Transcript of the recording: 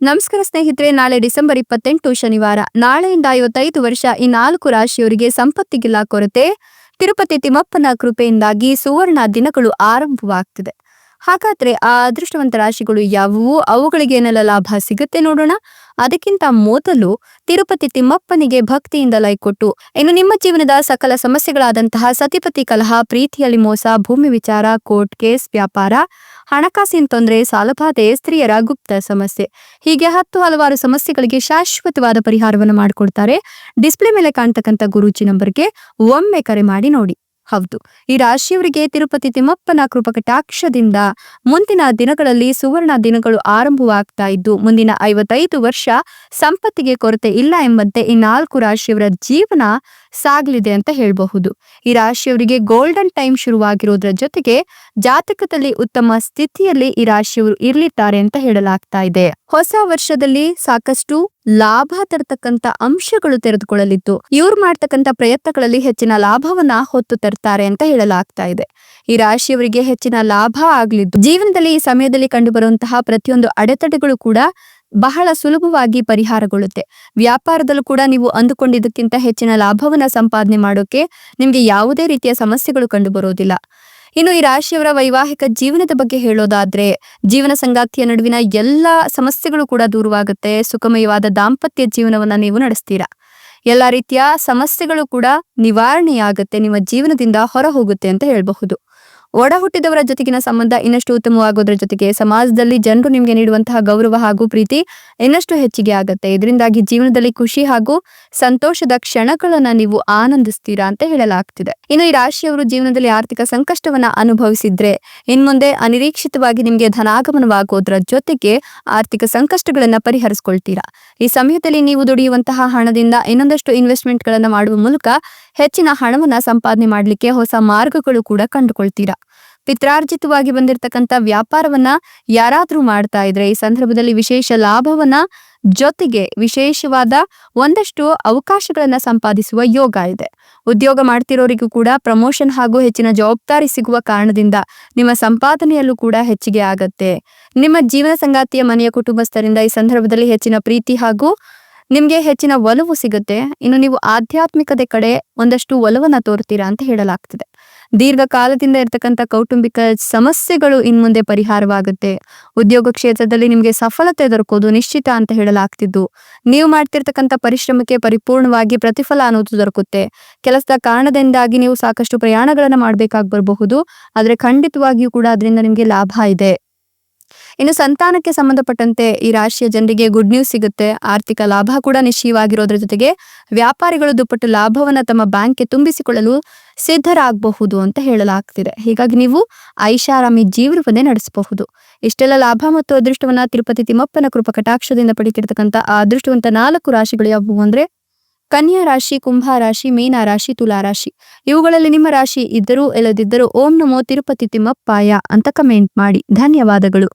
ನಮಸ್ಕಾರ ಸ್ನೇಹಿತರೆ, ನಾಳೆ ಡಿಸೆಂಬರ್ ಇಪ್ಪತ್ತೆಂಟು ಶನಿವಾರ. ನಾಳೆಯಿಂದ ಐವತ್ತೈದು ವರ್ಷ ಈ ನಾಲ್ಕು ರಾಶಿಯವರಿಗೆ ಸಂಪತ್ತಿಗಿಲ್ಲ ಕೊರತೆ. ತಿರುಪತಿ ತಿಮ್ಮಪ್ಪನ ಕೃಪೆಯಿಂದಾಗಿ ಸುವರ್ಣ ದಿನಗಳು ಆರಂಭವಾಗ್ತಿದೆ. ಹಾಗಾದ್ರೆ ಆ ಅದೃಷ್ಟವಂತ ರಾಶಿಗಳು ಯಾವುವು? ಅವುಗಳಿಗೆ ಏನೆಲ್ಲ ಲಾಭ ಸಿಗುತ್ತೆ ನೋಡೋಣ. ಅದಕ್ಕಿಂತ ಮೊದಲು ತಿರುಪತಿ ತಿಮ್ಮಪ್ಪನಿಗೆ ಭಕ್ತಿಯಿಂದ ಲೈ ಕೊಟ್ಟು, ಇನ್ನು ನಿಮ್ಮ ಜೀವನದ ಸಕಲ ಸಮಸ್ಯೆಗಳಾದಂತಹ ಸತಿಪತಿ ಕಲಹ, ಪ್ರೀತಿಯಲ್ಲಿ ಮೋಸ, ಭೂಮಿ ವಿಚಾರ, ಕೋರ್ಟ್ ಕೇಸ್, ವ್ಯಾಪಾರ ಹಣಕಾಸಿನ ತೊಂದರೆ ಸಾಲಬಾಧೆ ಸ್ತ್ರೀಯರ ಗುಪ್ತ ಸಮಸ್ಯೆ. ಹೀಗೆ ಹತ್ತು ಹಲವಾರು ಸಮಸ್ಯೆಗಳಿಗೆ ಶಾಶ್ವತವಾದ ಪರಿಹಾರವನ್ನು ಮಾಡಿಕೊಡ್ತಾರೆ. ಡಿಸ್ಪ್ಲೇ ಮೇಲೆ ಕಾಣ್ತಕ್ಕಂಥ ಗುರೂಜಿ ನಂಬರ್ಗೆ ಒಮ್ಮೆ ಕರೆ ಮಾಡಿ ನೋಡಿ. ಹೌದು, ಈ ರಾಶಿಯವರಿಗೆ ತಿರುಪತಿ ತಿಮ್ಮಪ್ಪನ ಕೃಪಕಟಾಕ್ಷದಿಂದ ಮುಂದಿನ ದಿನಗಳಲ್ಲಿ ಸುವರ್ಣ ದಿನಗಳು ಆರಂಭವಾಗ್ತಾ ಇದ್ದು, ಮುಂದಿನ ಐವತ್ತೈದು ವರ್ಷ ಸಂಪತ್ತಿಗೆ ಕೊರತೆ ಇಲ್ಲ ಎಂಬಂತೆ ಈ ನಾಲ್ಕು ರಾಶಿಯವರ ಜೀವನ ಸಾಗಲಿದೆ ಅಂತ ಹೇಳಬಹುದು. ಈ ರಾಶಿಯವರಿಗೆ ಗೋಲ್ಡನ್ ಟೈಮ್ ಶುರುವಾಗಿರೋದ್ರ ಜೊತೆಗೆ ಜಾತಕದಲ್ಲಿ ಉತ್ತಮ ಸ್ಥಿತಿಯಲ್ಲಿ ಈ ರಾಶಿಯವರು ಇರ್ಲಿದ್ದಾರೆ ಅಂತ ಹೇಳಲಾಗ್ತಾ ಇದೆ. ಹೊಸ ವರ್ಷದಲ್ಲಿ ಸಾಕಷ್ಟು ಲಾಭ ತರತಕ್ಕಂತ ಅಂಶಗಳು ತೆರೆದುಕೊಳ್ಳಲಿದ್ದು, ಇವ್ರು ಮಾಡ್ತಕ್ಕಂತ ಪ್ರಯತ್ನಗಳಲ್ಲಿ ಹೆಚ್ಚಿನ ಲಾಭವನ್ನ ಹೊತ್ತು ತರ್ತಾರೆ ಅಂತ ಹೇಳಲಾಗ್ತಾ ಇದೆ. ಈ ರಾಶಿಯವರಿಗೆ ಹೆಚ್ಚಿನ ಲಾಭ ಆಗ್ಲಿದ್ದು, ಜೀವನದಲ್ಲಿ ಈ ಸಮಯದಲ್ಲಿ ಕಂಡುಬರುವಂತಹ ಪ್ರತಿಯೊಂದು ಅಡೆತಡೆಗಳು ಕೂಡ ಬಹಳ ಸುಲಭವಾಗಿ ಪರಿಹಾರಗೊಳ್ಳುತ್ತೆ. ವ್ಯಾಪಾರದಲ್ಲೂ ಕೂಡ ನೀವು ಅಂದುಕೊಂಡಿದ್ದಕ್ಕಿಂತ ಹೆಚ್ಚಿನ ಲಾಭವನ್ನ ಸಂಪಾದನೆ ಮಾಡೋಕೆ ನಿಮ್ಗೆ ಯಾವುದೇ ರೀತಿಯ ಸಮಸ್ಯೆಗಳು ಕಂಡು ಬರೋದಿಲ್ಲ ಇನ್ನು ಈ ರಾಶಿಯವರ ವೈವಾಹಿಕ ಜೀವನದ ಬಗ್ಗೆ ಹೇಳೋದಾದ್ರೆ, ಜೀವನ ಸಂಗಾತಿಯ ನಡುವಿನ ಎಲ್ಲ ಸಮಸ್ಯೆಗಳು ಕೂಡ ದೂರವಾಗುತ್ತೆ. ಸುಖಮಯವಾದ ದಾಂಪತ್ಯ ಜೀವನವನ್ನ ನೀವು ನಡೆಸ್ತೀರಾ? ಎಲ್ಲ ರೀತಿಯ ಸಮಸ್ಯೆಗಳು ಕೂಡ ನಿವಾರಣೆಯಾಗುತ್ತೆ, ನಿಮ್ಮ ಜೀವನದಿಂದ ಹೊರ ಹೋಗುತ್ತೆ ಅಂತ ಹೇಳಬಹುದು. ಒಡ ಹುಟ್ಟಿದವರ ಜೊತೆಗಿನ ಸಂಬಂಧ ಇನ್ನಷ್ಟು ಉತ್ತಮವಾಗೋದ್ರ ಜೊತೆಗೆ ಸಮಾಜದಲ್ಲಿ ಜನರು ನಿಮ್ಗೆ ನೀಡುವಂತಹ ಗೌರವ ಹಾಗೂ ಪ್ರೀತಿ ಇನ್ನಷ್ಟು ಹೆಚ್ಚಿಗೆ ಆಗತ್ತೆ. ಇದರಿಂದಾಗಿ ಜೀವನದಲ್ಲಿ ಖುಷಿ ಹಾಗೂ ಸಂತೋಷದ ಕ್ಷಣಗಳನ್ನ ನೀವು ಆನಂದಿಸ್ತೀರಾ ಅಂತ ಹೇಳಲಾಗ್ತಿದೆ. ಇನ್ನು ಈ ರಾಶಿಯವರು ಜೀವನದಲ್ಲಿ ಆರ್ಥಿಕ ಸಂಕಷ್ಟವನ್ನ ಅನುಭವಿಸಿದ್ರೆ ಇನ್ಮುಂದೆ ಅನಿರೀಕ್ಷಿತವಾಗಿ ನಿಮ್ಗೆ ಧನಾಗಮನವಾಗೋದ್ರ ಜೊತೆಗೆ ಆರ್ಥಿಕ ಸಂಕಷ್ಟಗಳನ್ನ ಪರಿಹರಿಸಿಕೊಳ್ತೀರಾ. ಈ ಸಮಯದಲ್ಲಿ ನೀವು ದುಡಿಯುವಂತಹ ಹಣದಿಂದ ಇನ್ನೊಂದಷ್ಟು ಇನ್ವೆಸ್ಟ್ಮೆಂಟ್ ಗಳನ್ನ ಮಾಡುವ ಮೂಲಕ ಹೆಚ್ಚಿನ ಹಣವನ್ನ ಸಂಪಾದನೆ ಮಾಡಲಿಕ್ಕೆ ಹೊಸ ಮಾರ್ಗಗಳು ಕೂಡ ಕಂಡುಕೊಳ್ತೀರಾ? ಪಿತ್ರಾರ್ಜಿತವಾಗಿ ಬಂದಿರತಕ್ಕಂತ ವ್ಯಾಪಾರವನ್ನ ಯಾರಾದ್ರೂ ಮಾಡ್ತಾ ಇದ್ರೆ ಈ ಸಂದರ್ಭದಲ್ಲಿ ವಿಶೇಷ ಲಾಭವನ್ನ ಜೊತೆಗೆ ವಿಶೇಷವಾದ ಒಂದಷ್ಟು ಅವಕಾಶಗಳನ್ನ ಸಂಪಾದಿಸುವ ಯೋಗ ಇದೆ. ಉದ್ಯೋಗ ಮಾಡ್ತಿರೋರಿಗೂ ಕೂಡ ಪ್ರಮೋಷನ್ ಹಾಗೂ ಹೆಚ್ಚಿನ ಜವಾಬ್ದಾರಿ ಸಿಗುವ ಕಾರಣದಿಂದ ನಿಮ್ಮ ಸಂಪಾದನೆಯಲ್ಲೂ ಕೂಡ ಹೆಚ್ಚಿಗೆ ಆಗತ್ತೆ. ನಿಮ್ಮ ಜೀವನ ಸಂಗಾತಿಯ ಮನೆಯ ಕುಟುಂಬಸ್ಥರಿಂದ ಈ ಸಂದರ್ಭದಲ್ಲಿ ಹೆಚ್ಚಿನ ಪ್ರೀತಿ ಹಾಗೂ ನಿಮ್ಗೆ ಹೆಚ್ಚಿನ ಒಲವು ಸಿಗುತ್ತೆ. ಇನ್ನು ನೀವು ಆಧ್ಯಾತ್ಮಿಕತೆ ಕಡೆ ಒಂದಷ್ಟು ಒಲವನ್ನ ತೋರ್ತೀರಾ ಅಂತ ಹೇಳಲಾಗ್ತದೆ. ದೀರ್ಘಕಾಲದಿಂದ ಇರ್ತಕ್ಕಂಥ ಕೌಟುಂಬಿಕ ಸಮಸ್ಯೆಗಳು ಇನ್ಮುಂದೆ ಪರಿಹಾರವಾಗುತ್ತೆ. ಉದ್ಯೋಗ ಕ್ಷೇತ್ರದಲ್ಲಿ ನಿಮಗೆ ಸಫಲತೆ ದೊರಕೋದು ನಿಶ್ಚಿತ ಅಂತ ಹೇಳಲಾಗ್ತಿದ್ದು. ನೀವು ಮಾಡ್ತಿರ್ತಕ್ಕಂಥ ಪರಿಶ್ರಮಕ್ಕೆ ಪರಿಪೂರ್ಣವಾಗಿ ಪ್ರತಿಫಲ ಅನ್ನೋದು ದೊರಕುತ್ತೆ. ಕೆಲಸದ ಕಾರಣದಿಂದಾಗಿ ನೀವು ಸಾಕಷ್ಟು ಪ್ರಯಾಣಗಳನ್ನ ಮಾಡ್ಬೇಕಾಗಿ ಬರಬಹುದು ಆದ್ರೆ ಖಂಡಿತವಾಗಿಯೂ ಕೂಡ ಅದರಿಂದ ನಿಮಗೆ ಲಾಭ ಇದೆ. ಇನ್ನು ಸಂತಾನಕ್ಕೆ ಸಂಬಂಧಪಟ್ಟಂತೆ ಈ ರಾಶಿಯ ಜನರಿಗೆ ಗುಡ್ ನ್ಯೂಸ್ ಸಿಗುತ್ತೆ. ಆರ್ಥಿಕ ಲಾಭ ಕೂಡ ನಿಶ್ಚಯವಾಗಿರೋದ್ರ ಜೊತೆಗೆ ವ್ಯಾಪಾರಿಗಳು ದುಪ್ಪಟ್ಟು ಲಾಭವನ್ನ ತಮ್ಮ ಬ್ಯಾಂಕ್ಗೆ ತುಂಬಿಸಿಕೊಳ್ಳಲು ಸಿದ್ಧರಾಗಬಹುದು ಅಂತ ಹೇಳಲಾಗ್ತಿದೆ. ಹೀಗಾಗಿ ನೀವು ಐಷಾರಾಮಿ ಜೀವನವನ್ನೇ ನಡೆಸಬಹುದು. ಇಷ್ಟೆಲ್ಲ ಲಾಭ ಮತ್ತು ಅದೃಷ್ಟವನ್ನ ತಿರುಪತಿ ತಿಮ್ಮಪ್ಪನ ಕೃಪ ಕಟಾಕ್ಷದಿಂದ ಆ ಅದೃಷ್ಟವಂತ ನಾಲ್ಕು ರಾಶಿಗಳು ಯಾವುವು ಅಂದ್ರೆ ಕನ್ಯಾ ರಾಶಿ, ಕುಂಭ ರಾಶಿ, ಮೀನ ರಾಶಿ, ತುಲಾ ರಾಶಿ. ಇವುಗಳಲ್ಲಿ ನಿಮ್ಮ ರಾಶಿ ಇದ್ದರೂ, ಇಲ್ಲದಿದ್ದರೂ ಓಂ ನಮೋ ತಿರುಪತಿ ತಿಮ್ಮಪ್ಪಾಯ ಅಂತ ಕಮೆಂಟ್ ಮಾಡಿ. ಧನ್ಯವಾದಗಳು.